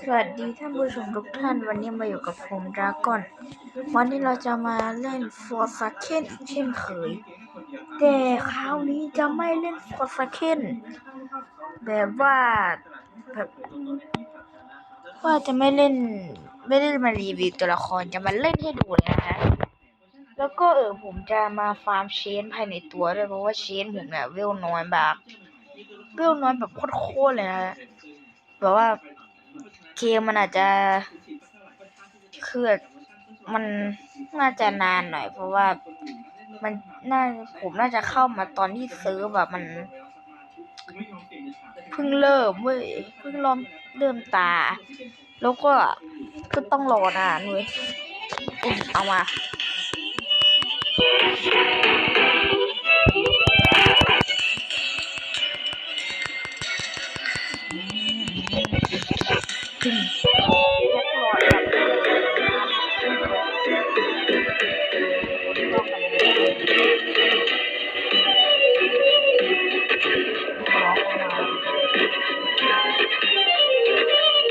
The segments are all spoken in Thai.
สวัสดีท่านผู้ชมทุกท่านวันนี้มาอยู่กับผมดราก้อน วันนี้เราจะมาเล่นฟอร์ซักเคนอีกเช่นเคยแต่คราวนี้จะไม่เล่นฟอร์ซักเคนแบบว่าแบบว่าจะไม่เล่น ไม่ได้มารีวิวตัวละครจะมาเล่นให้ดูนะฮะแล้วก็เออผมจะมาฟาร์มเชนภายในตัวด้วยเพราะว่าเชนผมเนี่ยเวลน้อยแบบเวลน้อยแบบโคตรๆเลยนะฮะ แบบว่าเกมมันอาจจะเคลือมันน่าจะนานหน่อย เพราะว่ามันน่าผมน่าจะเข้ามาตอนที่ซื้อแบบมันเพิ่งเริ่มเว้ยเพิ่งเริ่มเริ่มตา แล้วก็ก็ต้องรอนานเว้ยเอามา ขึ้นแค่หลอดแบบ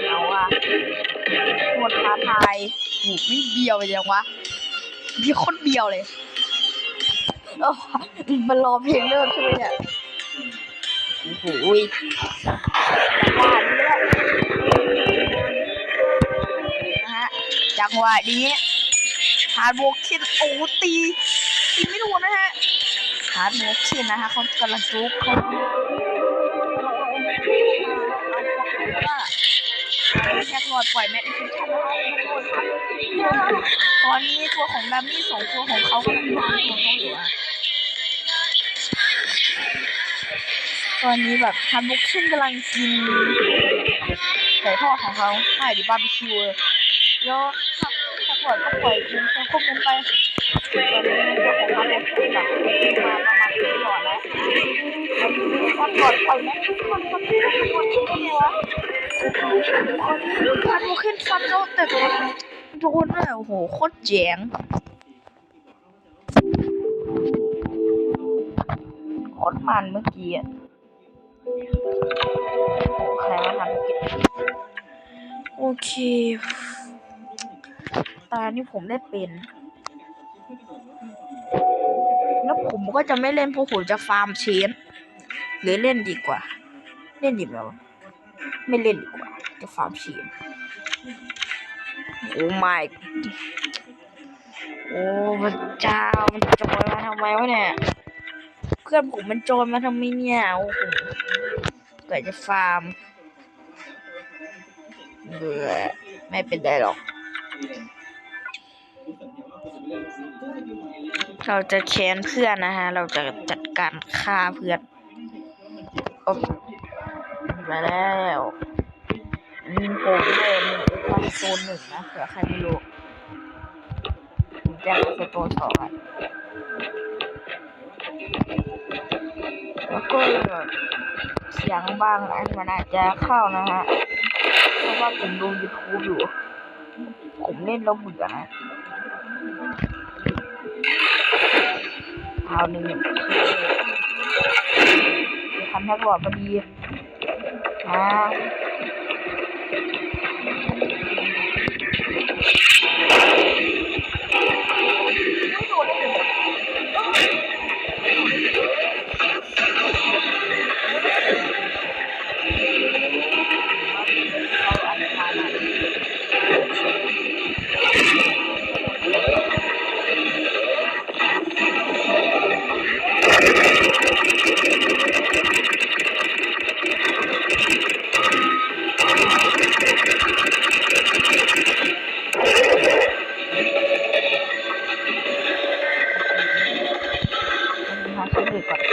เอาอะหมดท้าทายหูไม่เบียวเลยยังวะพี่โคตรเบียวเลยอ้ามันรอเพลงเริ่มใช่ไหมเนี่ยโอ้โหยจังหวะนี้นะฮะ จังหวะนี้ฮาร์ดโบคินโอ้ตีตีไม่โดนนะฮะฮาร์ดโบคินนะฮะเขากำลังจุกเขาแค่หลอดปล่อยแม็กซ์ชั่นตอนนี้ตัวของดัมมี่สองตัวของเขากำลังวางตัวเขาอยู่อะตอนนี้แบบฮาร์ดโบคินกำลังกินไก่ทอดของเขาใช่ดิบาร์บีคิวเยแล้ว ล่อยก็ปล่อยกินควบคุมไปตอนนี้เจ้าของร้านแอปเปิลแบบมาประมาณปีก่อนแล้วตอนก่อนปล่อยแม็กซ์คนคนคนที่ไหนวะฟันโมขึ้นฟันแล้วแต่โดนโดนเลยโอ้โหโคตรเจ๋งโคตรมันเมื่อกี้อะโอ้ใครมาทำกิจโอเค ตานี่ผมได้เป็น แล้วผมก็จะไม่เล่นเพราะผมจะฟาร์มเชนหรือเล่นดีกว่า เล่นดีไหมวะไม่เล่นดีกว่า จะฟาร์มเชนโอ้ไม่โอ้พระเจ้ามันจอยมาทำไมวะเนี่ยเพื่อนผมมันจอยมาทำไมเนี่ยโอ้โหเกิดจะฟาร์มเบื่อไม่เป็นไรหรอก เราจะแค้นเพื่อนนะฮะ เราจะจัดการฆ่าเพื่อนโอ๊บมาแล้วอืมผมเลยมีคอนโซนหนึ่งนะเผื่อใครไม่รู้ผมจะคอนโซนสองอะแล้วก็แบบเสียงบางอันมันอาจจะเข้านะฮะ เพราะว่าผมดู YouTube อยู่ ผมเล่นแล้วเบื่อนะ คราวนี้ทำแท็กบอร์ดพอดีอ่า কি করে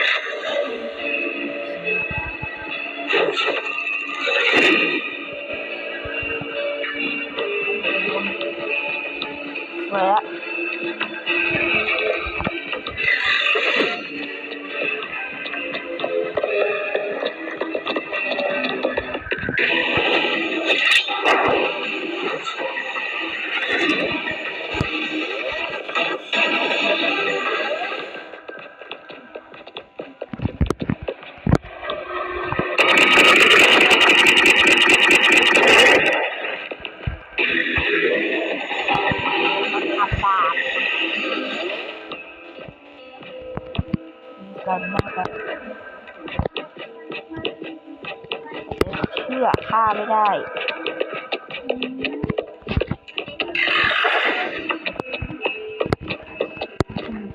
Thank you. กันนะครับเชื่อฆ่าไม่ได้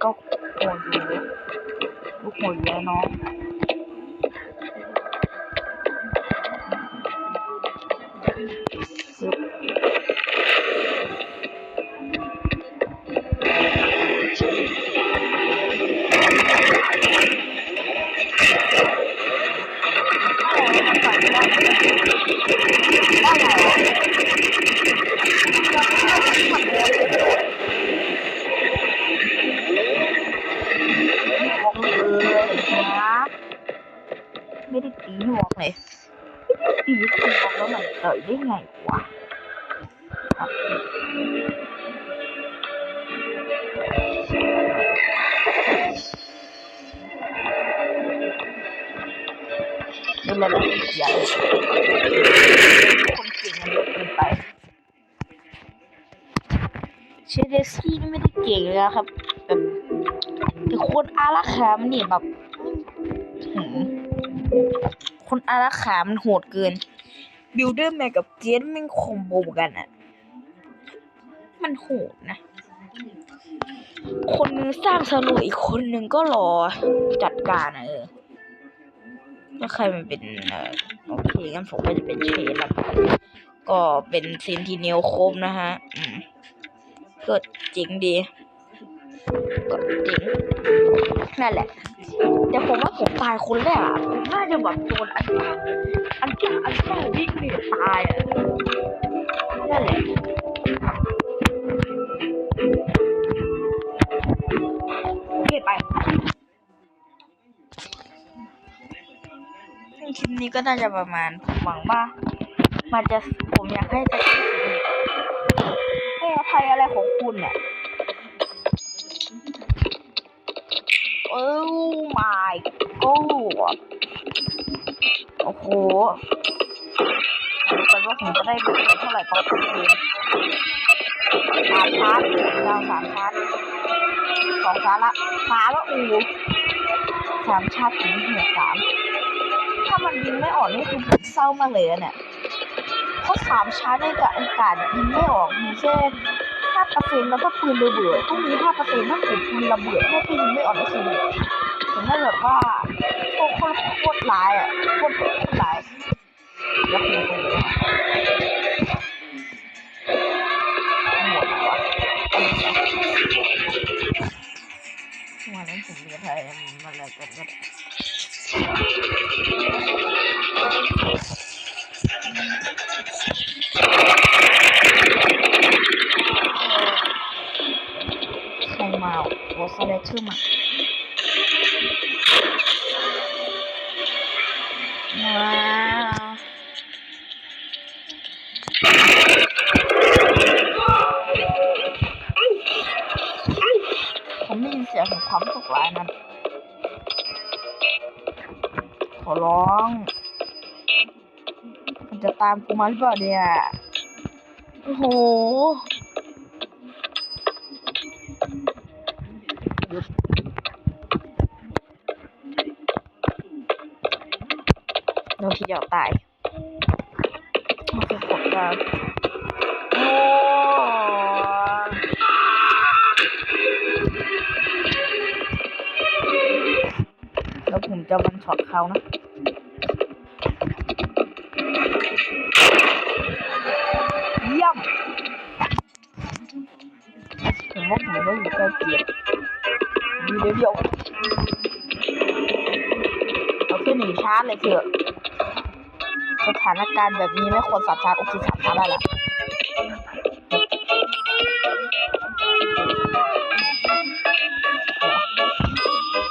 ก็โหดอยู่ลูกโหดแล้วนาะ เตยได้ไงวะนี่แหละแบบใหญ่คนเก่งมันเยอะเกินไปเชเดสกี้นี่ไม่ได้เก่งเลยนะครับแบบแต่คนอารักขามันนี่ยแบบคนอารักขามันโหดเกิน บิลเดอร์แมนกับเจนแม่งคอมโบกันอะมันโหดนะ คนนึงสร้างสนุกอีกคนนึงก็รอจัดการอะเออถ้าใครมันเป็นโอเคงั้นผมก็จะเป็นเชนละกันก็เป็นเซนติเนลครบนะฮะก็เจ๋งดีก็เจ๋งนั่นแหละ แต่ผมว่าผมตายคนแรกอะผมน่าจะแบบโดนอันตาอันตาอันตาวิ่งหนีตายอะนั่นแหละโอเคไปซึ่งคลิปนี้ก็น่าจะประมาณผมหวังว่า มันจะผมอยากให้จะใโอ้โหไม่รู้กันว่าผมจะได้เงินเท่าไหร่ตอนจบเกมสามชาร์จดาวสามชาร์จสองชาร์จละสาละอูสามชาร์จถึงเหนือสามถ้ามันยิงไม่ออกนี่คือผมเศร้ามากเลยอะเนี่ยเพราะสามชาร์จในกับอากาศยิงไม่ออกมีแค่ห้าเปอร์เซ็นต์แล้วก็ปืนระเบิดต้องมีห้าเปอร์เซ็นต์ถ้าผมปืนระเบิดถ้าปืนยิงไม่ออกนี่คือผมน่าแบบว่า โคตรโคตรโคตรร้ายอะโคตรโคตรร้ายแล้วคุณ ว้าวผมได้ยินเสียงของความสุขร้ายนั้นขอร้อง มันจะตามกูมาหรือเปล่าเนี่ย โอ้โห นทีเดียวตายโอเคขอบคุณโอ้แล้วผมจะวันช็อตเขานะเยี่ยมผมว่าผมก็อยู่ใกล้เกียรมีเดียวเดียวเอาขึ้นหนึ่งชาร์จเลยเถอะ สถานการณ์แบบนี้ไม่ควรสับชาร์จโอเคสับชาร์จได้ละ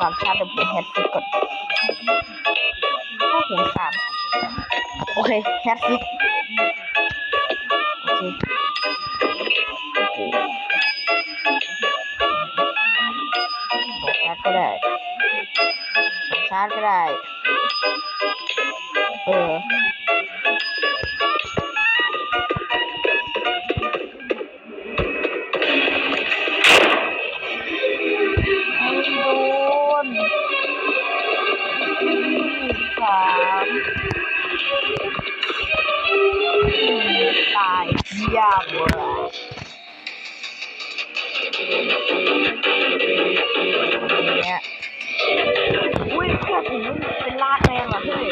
สามชาร์จเดี๋ยวผมแฮดฟิกก่อนถ้าผมสามโอเคแฮดฟิกโอเคโอเคสองชาร์จก็ได้สองชาร์จก็ได้เออ ตายยาบัวเนี่ยอุ้ยแค่ผมเป็นลาดแมงอะเฮ้ย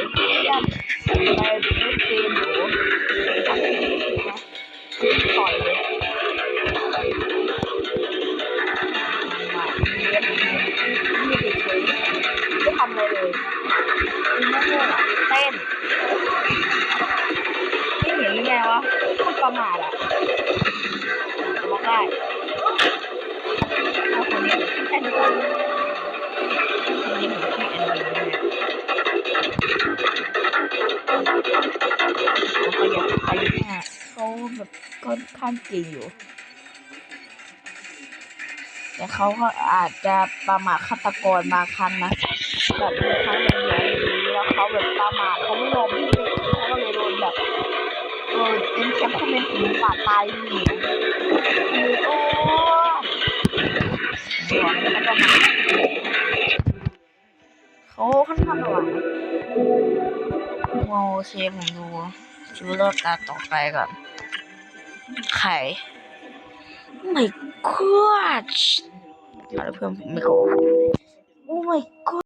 แค่ไปเล่นเกมหรนูต่อยเลย แบบค่อนข้างเก่งอยู่ แต่เขาก็อาจจะประมาทฆาตกรบาครั้งนะแบบมีครั้งหนึ่งแล้วเขาแบบประมาทเขาไม่ยอมที่จะเขาก็เลยโดนแบบเออเป็นแคมป์คอมเมนต์ถึงป่าตายนี่คือโอ้หัวมันก็มาเขาค่อนข้างระวังโอเคผมดูชีวิตรอดตาต่อไปก่อน ไข่ไม่กอดอะ